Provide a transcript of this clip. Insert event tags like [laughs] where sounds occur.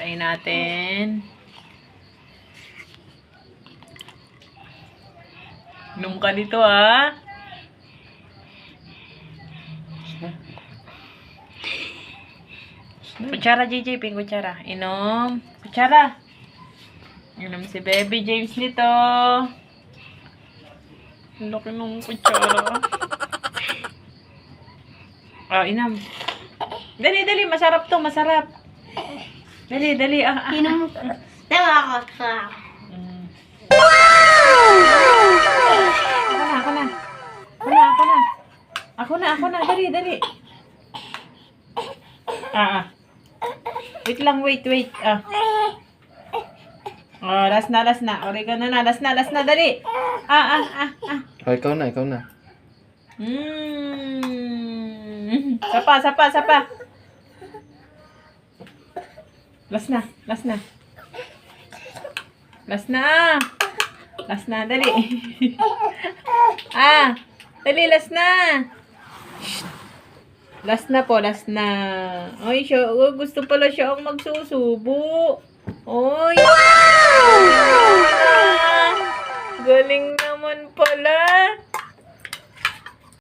Kain natin. Inom ka dito, ah. Kutsara, JJ. Ping kutsara. Inom. Kutsara. Inom si Baby James nito. Laki ng kutsara. Ah, inam. Dali, dali. Masarap to. Masarap. Dali, dali. Ah, ah. Inom ko. Ako sa... Mm. Ako na, ako na. Ako na, ako na. Ako na, ako na. Dali, dali. Ah, ah. Wait lang, wait, wait. Ah. Oh, last na, last na. Oregano na, last na, last na. Dali. Ah, ah, ah, ah. Oh, ikaw na, ikaw na. Mm. Sapa, sapa, sapa. Last na, last na. Last na. Last na, dali. [laughs] ah, dali, last na. Shh. Last na po, last na. Ay, siya, oh, gusto pala siya ang magsusubo. Oy.